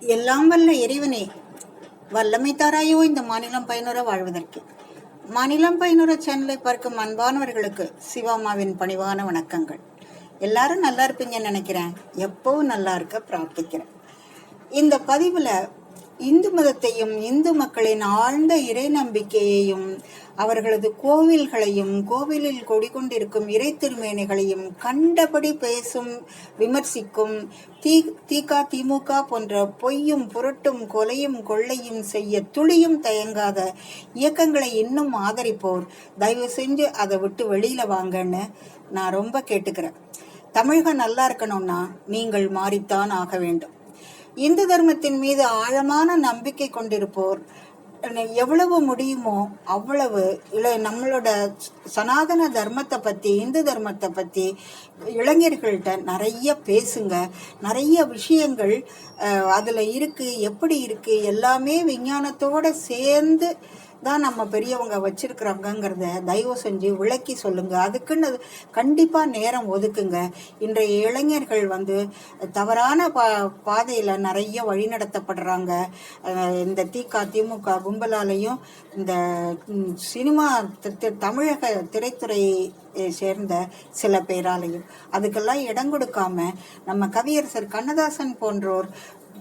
எல்லாம் வல்ல இறைவனே வல்லமை தாராயோ இந்த மாநிலம் பயனுற வாழ்வதற்கு. மாநிலம் பயனுற சேனலை பார்க்கும் அன்பானவர்களுக்கு சிவாமாவின் பணிவான வணக்கங்கள். எல்லாரும் நல்லா இருப்பீங்கன்னு நினைக்கிறேன். எப்பவும் நல்லா இருக்க பிரார்த்திக்கிறேன். இந்த பதிவில் இந்து மதத்தையும் இந்து மக்களின் ஆழ்ந்த இறை நம்பிக்கையையும் அவர்களது கோவில்களையும் கோவிலில் கொடிகொண்டிருக்கும் இறை திருமேனிகளையும் கண்டபடி பேசும் விமர்சிக்கும் தி திக திமுக போன்ற பொய்யும் புரட்டும் கொலையும் கொள்ளையும் செய்ய துளியும் தயங்காத இயக்கங்களை இன்னும் ஆதரிப்போர் தயவு செஞ்சு அதை விட்டு வெளியில வாங்கன்னு நான் ரொம்ப கேட்டுக்கிறேன். தமிழகம் நல்லா இருக்கணும்னா நீங்கள் மாறித்தான் ஆக வேண்டும். இந்து தர்மத்தின் மீது ஆழமான நம்பிக்கை கொண்டிருப்போர். எவ்வளவு முடியுமோ அவ்வளவு இல்லை நம்மளோட சனாதன தர்மத்தை பற்றி இந்து தர்மத்தை பற்றி இளைஞர்கள்ட்ட நிறைய பேசுங்க. நிறைய விஷயங்கள் அதில் இருக்குது எப்படி இருக்குது எல்லாமே விஞ்ஞானத்தோடு சேர்ந்து தான் நம்ம பெரியவங்க வச்சுருக்குறாங்கங்கிறத தயவு செஞ்சு விளக்கி சொல்லுங்க. அதுக்குன்னு கண்டிப்பா நேரம் ஒதுக்குங்க. இன்றைய இளைஞர்கள் வந்து தவறான பா பாதையில நிறைய வழிநடத்தப்படுறாங்க. இந்த திக திமுக கும்பலாலையும் இந்த சினிமா தமிழக திரைத்துறை சேர்ந்த சில பேராலையும். அதுக்கெல்லாம் இடம் கொடுக்காம நம்ம கவியரசர் கண்ணதாசன் போன்றோர்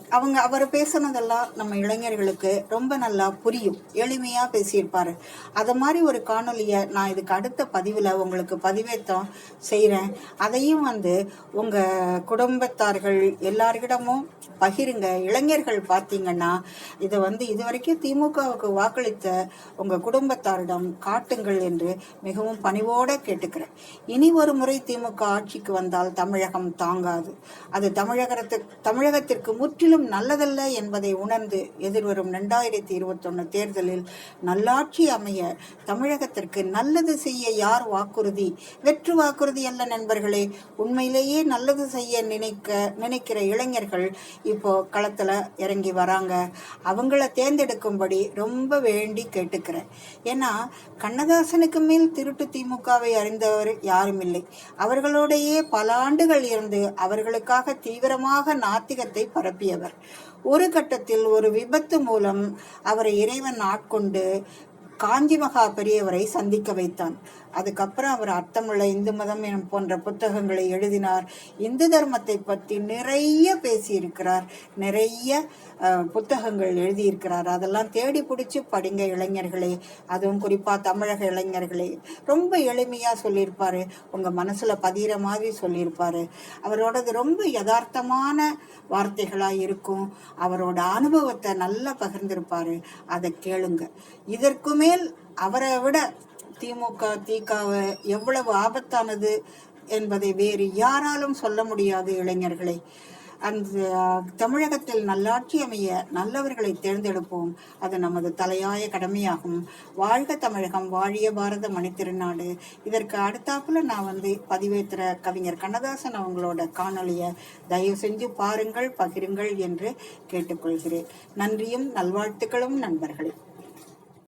அவங்க அவர் பேசுனதெல்லாம் நம்ம இளைஞர்களுக்கு ரொம்ப நல்லா புரியும். எளிமையா பேசியிருப்பாரு. அத மாதிரி ஒரு காணொலிய நான் இதுக்கு அடுத்த பதிவுல உங்களுக்கு பதிவேற்றம் செய்யறேன் அதையும் வந்து உங்க குடும்பத்தார்கள் எல்லார்கிடமும் பகிருங்க. இளைஞர்கள் பார்த்தீங்கன்னா இதை வந்து இதுவரைக்கும் திமுகவுக்கு வாக்களித்த உங்க குடும்பத்தாரிடம் காட்டுங்கள் என்று மிகவும் பணிவோட கேட்டுக்கிறேன். இனி ஒரு முறை திமுக ஆட்சிக்கு வந்தால் தமிழகம் தாங்காது. அது தமிழகத்துக்கு தமிழகத்திற்கு முற்றிலும் நல்லதல்ல என்பதை உணர்ந்து எதிர்வரும் இரண்டாயிரத்தி இருபத்தொன்னு தேர்தலில் நல்லாட்சி அமைய தமிழகத்திற்கு நல்லது செய்ய யார் வாக்குறுதி? வெற்று வாக்குறுதி அல்ல நண்பர்களே. உண்மையிலேயே நல்லது செய்ய நினைக்க நினைக்கிற இளைஞர்கள் இப்போ களத்துல இறங்கி வராங்க. அவங்கள தேர்ந்தெடுக்கும்படி ரொம்ப வேண்டி கேட்டுக்கிறேன். ஏன்னா கண்ணதாசனுக்கு மேல் திருட்டு திமுகவை அறிந்தவர் யாரும் இல்லை. அவர்களோடையே பல ஆண்டுகள் இருந்து அவர்களுக்காக தீவிரமாக நாத்திகத்தை பரப்பியவர். ஒரு கட்டத்தில் ஒரு விபத்து மூலம் அவரை இறைவன் ஆட்கொண்டு காஞ்சி மகா பெரியவரை சந்திக்க வைத்தான். அதுக்கப்புறம் அவர் அர்த்தமுள்ள இந்து மதம் போன்ற புத்தகங்களை எழுதினார். இந்து தர்மத்தை பற்றி நிறைய பேசியிருக்கிறார். நிறைய புத்தகங்கள் எழுதியிருக்கிறார். அதெல்லாம் தேடி பிடிச்சி படிங்க இளைஞர்களே. அதுவும் குறிப்பாக தமிழக இளைஞர்களே. ரொம்ப எளிமையாக சொல்லியிருப்பார். உங்கள் மனசில் பதிகிற மாதிரி சொல்லியிருப்பார். அவரோடது ரொம்ப யதார்த்தமான வார்த்தைகளாக இருக்கும். அவரோட அனுபவத்தை நல்லா பகிர்ந்திருப்பார். அதை கேளுங்க. இதற்குமே மேல் அவரை விட திமுக திகாவை எவ்வளவு ஆபத்தானது என்பதை வேறு யாராலும் சொல்ல முடியாது இளைஞர்களை. அந்த தமிழகத்தில் நல்லாட்சி அமைய நல்லவர்களை தேர்ந்தெடுப்போம். அது நமது தலையாய கடமையாகும். வாழ்க தமிழகம் வாழிய பாரத மணித்திருநாடு. இதற்கு அடுத்தாப்புல நான் வந்து பதிவேற்றுற கவிஞர் கண்ணதாசன் அவங்களோட காணொலியை தயவு செஞ்சு பாருங்கள் பகிருங்கள் என்று கேட்டுக்கொள்கிறேன். நன்றியும் நல்வாழ்த்துக்களும் நண்பர்களே.